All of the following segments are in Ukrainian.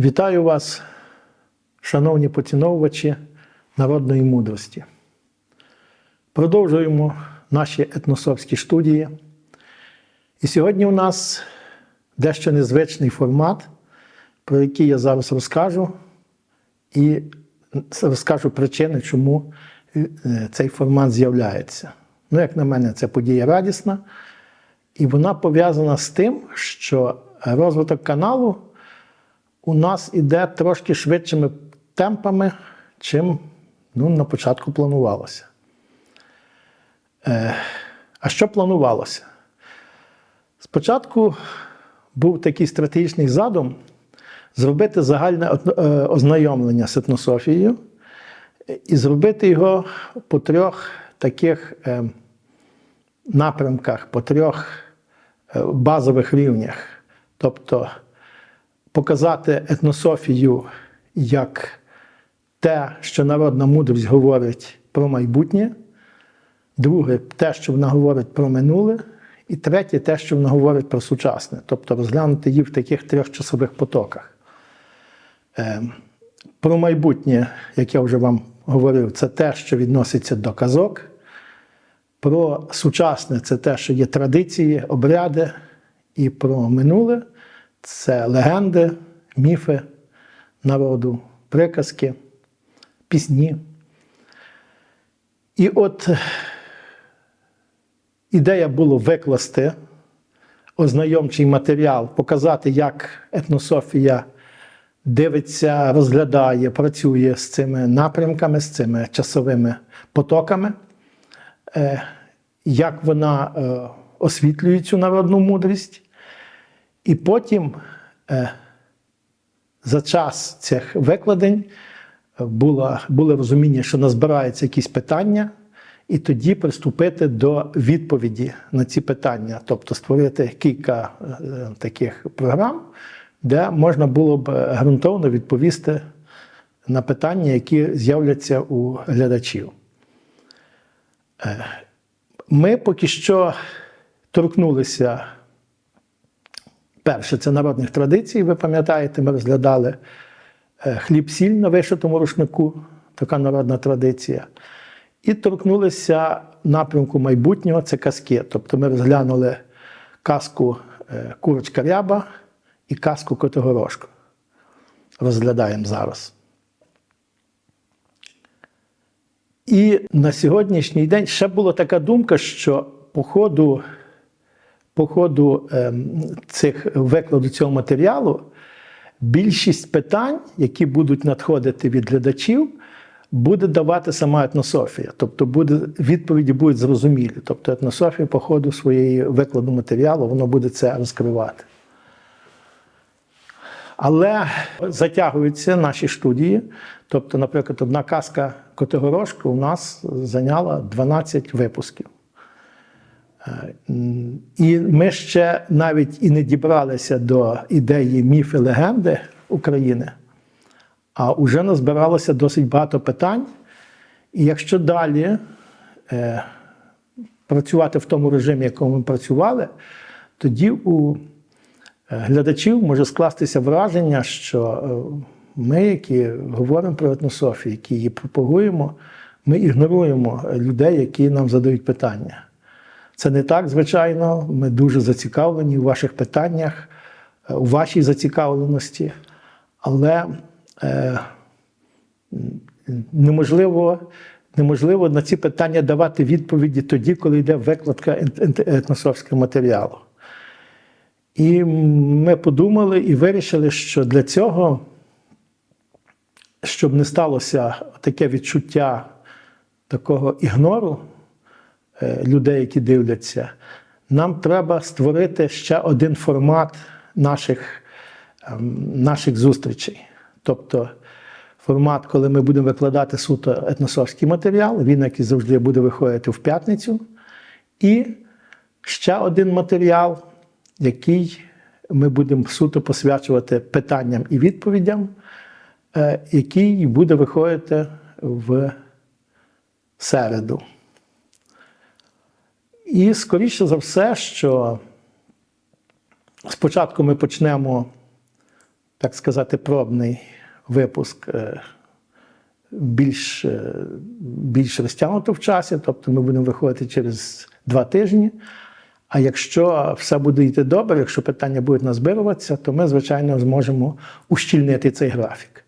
Вітаю вас, шановні поціновувачі народної мудрості. Продовжуємо наші етносовські студії. І сьогодні у нас дещо незвичний формат, про який я зараз розкажу, і розкажу причини, чому е, цей формат з'являється. Ну, як на мене, це подія радісна, і вона пов'язана з тим, що розвиток каналу у нас іде трошки швидшими темпами, чим ну, на початку планувалося. Е, а що планувалося? Спочатку був такий стратегічний задум зробити загальне е, ознайомлення з етнософією і зробити його по трьох таких е, напрямках, по трьох е, базових рівнях. Тобто показати етнософію як те, що народна мудрість говорить про майбутнє. Друге, те, що вона говорить про минуле. І третє, те, що вона говорить про сучасне, тобто розглянути її в таких трьох часових потоках. Е, Про майбутнє, як я вже вам говорив, це те, що відноситься до казок. Про сучасне це те, що є традиції, обряди, і про минуле це легенди, міфи народу, приказки, пісні. І от ідея було викласти ознайомчий матеріал, показати, як етнософія дивиться, розглядає, працює з цими напрямками, з цими часовими потоками, е, як вона е, освітлює цю народну мудрість. І потім е, за час цих викладень було, було розуміння, що назбираються якісь питання, і тоді приступити до відповіді на ці питання, тобто створити кілька е, таких програм, де можна було б ґрунтовно відповісти на питання, які з'являться у глядачів. Е, Ми поки що торкнулися. Перше, це народних традицій. Ви пам'ятаєте, ми розглядали е, хліб-сіль на вишитому рушнику, така народна традиція. І торкнулися напрямку майбутнього це казки. Тобто ми розглянули казку е, Курочка Ряба і казку Котигорошко. Розглядаємо зараз. І на сьогоднішній день ще була така думка, що по ходу по ходу ем, цих викладу цього матеріалу більшість питань, які будуть надходити від глядачів, буде давати сама етнософія. Тобто буде, відповіді будуть зрозумілі. Тобто етнософія по ходу своєї викладу матеріалу воно буде це розкривати. Але затягуються наші студії. Тобто, наприклад, одна казка Котигорошка у нас зайняла 12 випусків. І ми ще навіть і не дібралися до ідеї міфи легенди України, а вже назбиралося досить багато питань. І якщо далі е, працювати в тому режимі, якому ми працювали, тоді у глядачів може скластися враження, що е, ми, які говоримо про етнософію, які її пропагуємо, ми ігноруємо людей, які нам задають питання. Це не так, звичайно. Ми дуже зацікавлені у ваших питаннях, е, у вашій зацікавленості, але е, неможливо неможливо на ці питання давати відповіді тоді, коли йде викладка етносовського матеріалу. І ми подумали і вирішили, що для цього, щоб не сталося таке відчуття такого ігнору. Е, людей, які дивляться, нам треба створити ще один формат наших, ем, наших зустрічей. Тобто формат, коли ми будемо викладати суто етносовський матеріал, він, як і завжди, буде виходити в п'ятницю. І ще один матеріал, який ми будемо суто посвячувати питанням і відповідям, е, який буде виходити в середу. І скоріше за все, що спочатку ми почнемо так сказати, пробний випуск е, більш, е, більш розтягнуто в часі, тобто ми будемо виходити через два тижні. А якщо все буде йти добре, якщо питання будуть назбируватися, то ми, звичайно, зможемо ущільнити цей графік.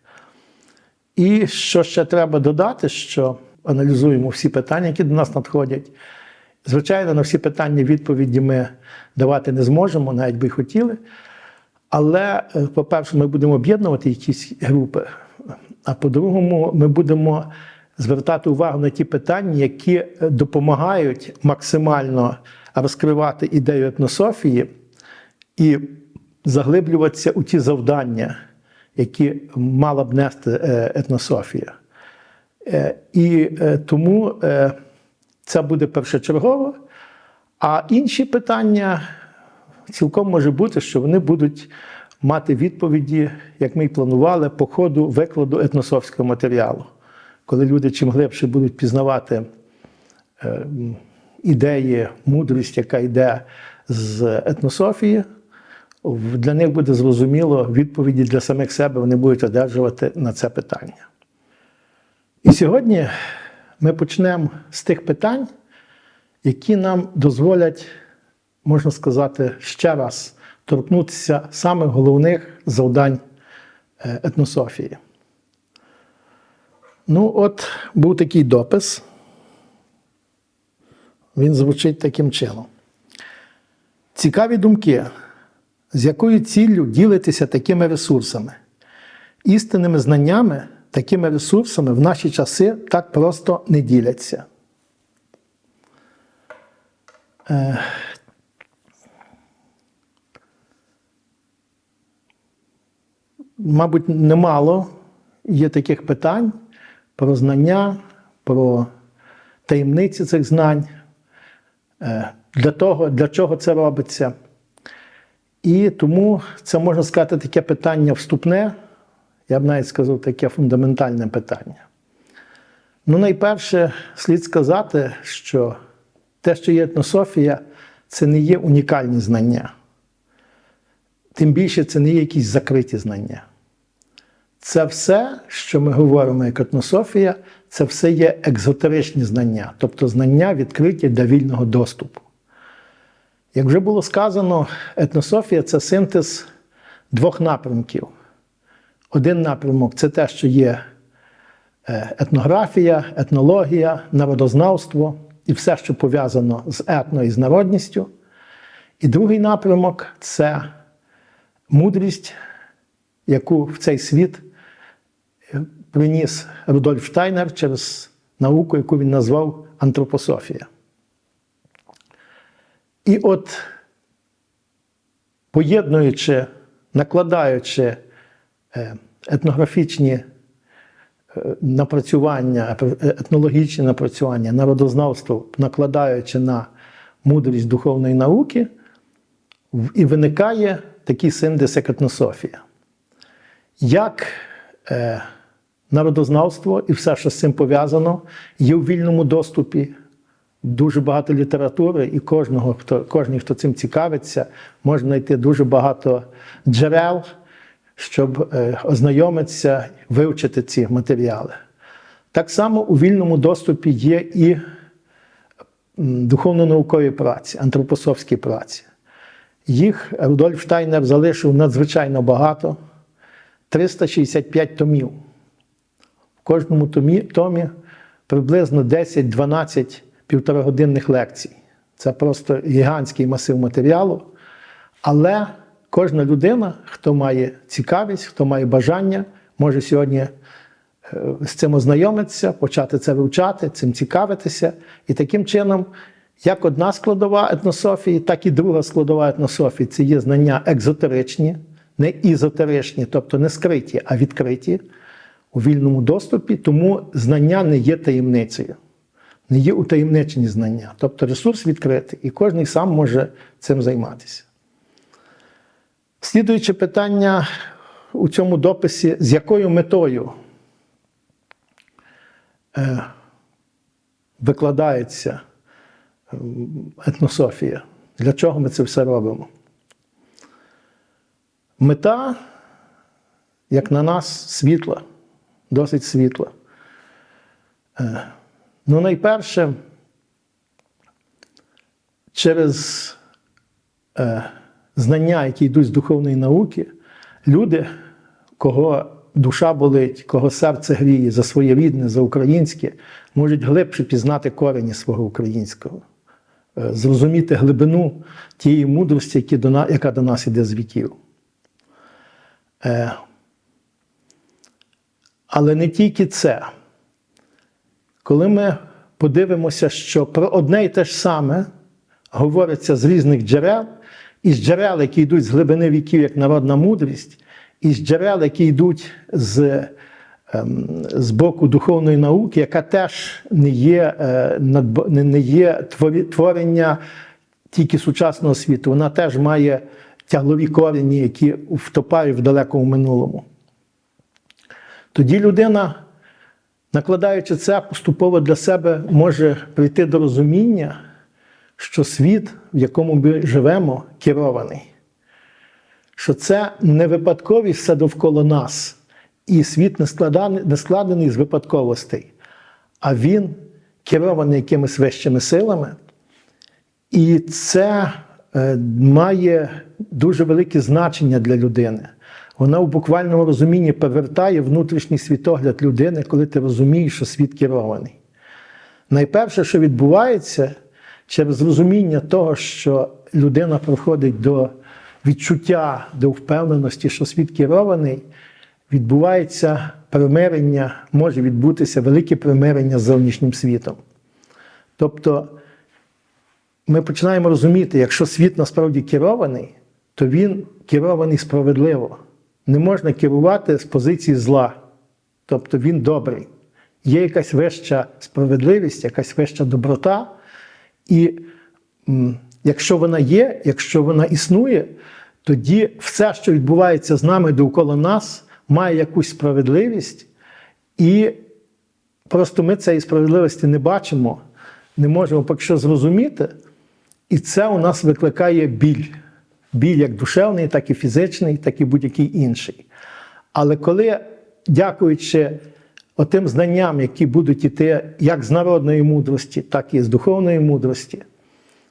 І що ще треба додати, що аналізуємо всі питання, які до нас надходять. Звичайно, на всі питання відповіді ми давати не зможемо, навіть би й хотіли. Але, е, по-перше, ми будемо об'єднувати якісь групи. А по-другому, ми будемо звертати увагу на ті питання, які е, допомагають максимально розкривати ідею етнософії і заглиблюватися у ті завдання, які мала б нести е, етнософія. І тому це буде першочергово. А інші питання цілком може бути, що вони будуть мати відповіді, як ми й планували, по ходу викладу етнософського матеріалу. Коли люди чим глибше будуть пізнавати е, ідеї, мудрість, яка йде з етнософії, для них буде зрозуміло відповіді для самих себе вони будуть одержувати на це питання. І сьогодні ми почнемо з тих питань, які нам дозволять, можна сказати, ще раз торкнутися самих головних завдань е, етнософії. Ну, от був такий допис. Він звучить таким чином. Цікаві думки, з якою ціллю ділитися такими ресурсами, істинними знаннями, такими ресурсами в наші часи так просто не діляться. Е, Мабуть, немало є таких питань про знання, про таємниці цих знань, е, для того, для чого це робиться. І тому це можна сказати таке питання вступне, я б навіть сказав, таке фундаментальне питання. Ну, найперше, слід сказати, що те, що є етнософія, це не є унікальні знання. Тим більше це не є якісь закриті знання. Це все, що ми говоримо як етнософія, це все є екзотеричні знання, тобто знання відкриті для вільного доступу. Як вже було сказано, етнософія це синтез двох напрямків. Один напрямок це те, що є е, етнографія, етнологія, народознавство і все, що пов'язано з етно і з народністю. І другий напрямок це мудрість, яку в цей світ е, приніс Рудольф Штайнер через науку, яку він назвав антропософія. І от, поєднуючи, накладаючи етнографічні е, напрацювання, е, етнологічні напрацювання, народознавство, накладаючи на мудрість духовної науки, і виникає такий синтез, як етнософія. Як е, народознавство і все, що з цим пов'язано, є у вільному доступі. Дуже багато літератури, і кожного, хто, кожен, хто цим цікавиться, може знайти дуже багато джерел, щоб е, ознайомитися, вивчити ці матеріали. Так само у вільному доступі є і духовно-наукові праці, антропософські праці. Їх Рудольф Штайнер залишив надзвичайно багато 365 томів. В кожному томі, томі приблизно 10-12 півторагодинних лекцій. Це просто гігантський масив матеріалу. Але кожна людина, хто має цікавість, хто має бажання, може сьогодні е, з цим ознайомитися, почати це вивчати, цим цікавитися. І таким чином, як одна складова етнософії, так і друга складова етнософії це є знання екзотеричні, не ізотеричні, тобто не скриті, а відкриті у вільному доступі, тому знання не є таємницею, не є утаємничені знання. Тобто ресурс відкритий, і кожен сам може цим займатися. Слідуюче питання у цьому дописі, з якою метою е, викладається етнософія? Для чого ми це все робимо? Мета як на нас, світла, досить світла. Е, Ну, найперше, через е, знання, які йдуть з духовної науки, люди, кого душа болить, кого серце гріє за своє рідне, за українське, можуть глибше пізнати корені свого українського, е, зрозуміти глибину тієї мудрості, яка до нас іде з віків. Е, Але не тільки це. Коли ми подивимося, що про одне і те ж саме говориться з різних джерел, із джерел, які йдуть з глибини віків, як народна мудрість, і з джерел, які йдуть з, ем, з боку духовної науки, яка теж не є, е, не є творення тільки сучасного світу, вона теж має тяглові корені, які втопають в далекому минулому. Тоді людина, накладаючи це, поступово для себе може прийти до розуміння, що світ, в якому ми живемо, керований. Що це не випадковість все довкола нас, і світ не складаний- не складений з випадковостей, а він керований якимись вищими силами. І це е, має дуже велике значення для людини. Вона у буквальному розумінні повертає внутрішній світогляд людини, коли ти розумієш, що світ керований. Найперше, що відбувається, через розуміння того, що людина приходить до відчуття, до впевненості, що світ керований, відбувається примирення, може відбутися велике примирення з зовнішнім світом. Тобто ми починаємо розуміти, якщо світ насправді керований, то він керований справедливо. Не можна керувати з позиції зла. Тобто він добрий. Є якась вища справедливість, якась вища доброта. І якщо вона є, якщо вона існує, тоді все, що відбувається з нами довкола нас, має якусь справедливість, і просто ми цієї справедливості не бачимо, не можемо поки що зрозуміти. І це у нас викликає біль. Біль як душевний, так і фізичний, так і будь-який інший. Але коли, дякуючи отим знанням, які будуть іти як з народної мудрості, так і з духовної мудрості,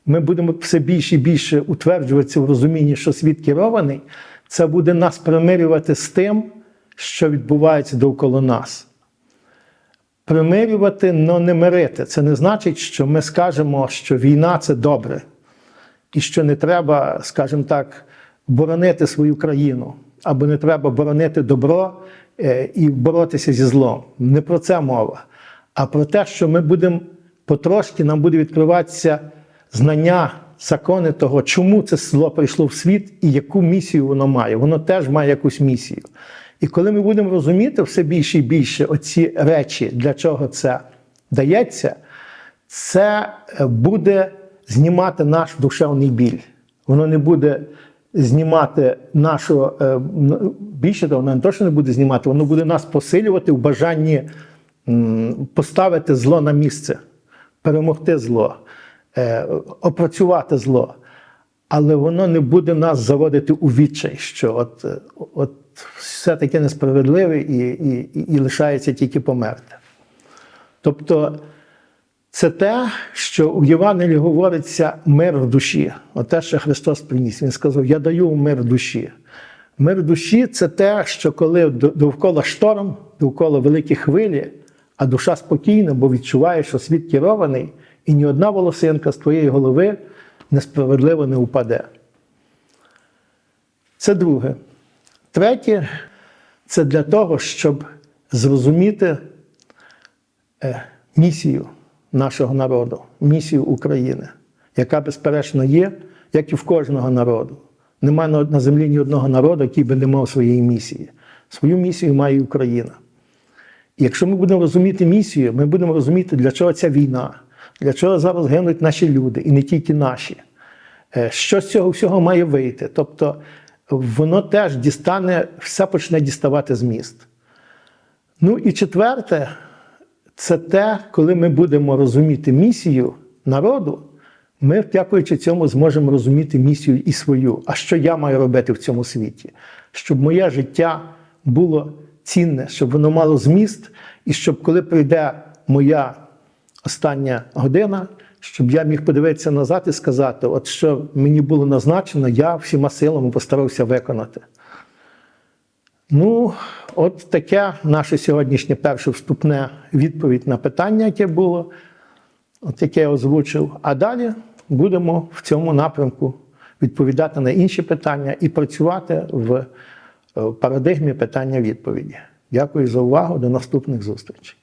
ми будемо все більше і більше утверджуватися в розумінні, що світ керований, це буде нас примирювати з тим, що відбувається довкола нас. Примирювати, але не мирити. Це не значить, що ми скажемо, що війна це добре, і що не треба, скажімо так, боронити свою країну, або не треба боронити добро і боротися зі злом. Не про це мова, а про те, що ми будемо потрошки, нам буде відкриватися знання, закони того, чому це зло прийшло в світ і яку місію воно має. Воно теж має якусь місію. І коли ми будемо розуміти все більше і більше оці речі, для чого це дається, це е, буде знімати наш душевний біль. Воно не буде знімати нашого е, більше того, воно не то, що не буде знімати, воно буде нас посилювати в бажанні поставити зло на місце, перемогти зло, е, опрацювати зло. Але воно не буде нас заводити у відчай, що от, от все таке несправедливе і, і- і лишається тільки померти. Тобто це те, що у Євангелії говориться мир в душі. Оте, що Христос приніс. Він сказав: Я даю мир в душі. Мир в душі це те, що коли довкола шторм, довкола великі хвилі, а душа спокійна, бо відчуває, що світ керований, і ні одна волосинка з твоєї голови несправедливо не упаде. Це друге. Третє це для того, щоб зрозуміти е, місію нашого народу, місію України, яка, безперечно, є, як і в кожного народу. Нема на землі ні одного народу, який би не мав своєї місії. Свою місію має Україна. І якщо ми будемо розуміти місію, ми будемо розуміти, для чого ця війна, для чого зараз гинуть наші люди, і не тільки наші. Е, Що з цього всього має вийти? Тобто воно теж дістане, все почне діставати зміст. Ну і четверте, це те, коли ми будемо розуміти місію народу, ми, дякуючи цьому, зможемо розуміти місію і свою. А що я маю робити в цьому світі? Щоб моє життя, було цінне, щоб воно мало зміст, і щоб коли прийде моя остання година, щоб я міг подивитися назад і сказати, от що мені було назначено, я всіма силами постарався виконати. Ну, от таке наше сьогоднішнє перше вступне відповідь на питання, яке було, от яке я озвучив. А далі будемо в цьому напрямку відповідати на інші питання і працювати в е, парадигмі питання-відповіді. Дякую за увагу. До наступних зустрічей.